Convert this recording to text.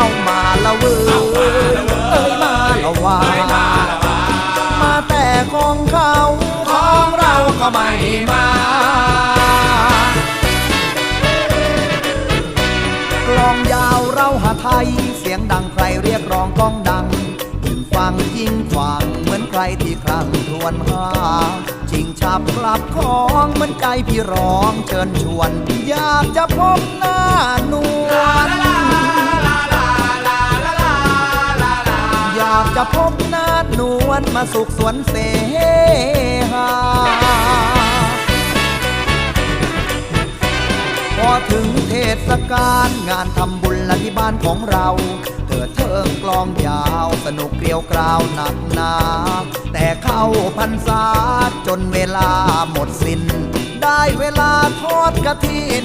เอามาละเวอเอ้ยมาละวามาแต่ของเขาของเราก็ไม่มากลองยาวเราหาไทย เสียงดังใครเรียกร้องก้องดังยิ่งฟังยิ่งขวางเหมือนใครที่ครั้งทวนหาจริงฉับกลับของเหมือนใจพี่ร้องเชิญชวน อยากจะพบหน้าหนากจะพบน้านวลมาสุขสวนเสหาพอถึงเทศกาลงานทำบุญละที่บ้านของเรา เถิดเทิงกลองยาวสนุกเกลียวกราวหนักหนา แต่เข้าพรรษาจนเวลาหมดสิ้น ได้เวลาทอดกระถิน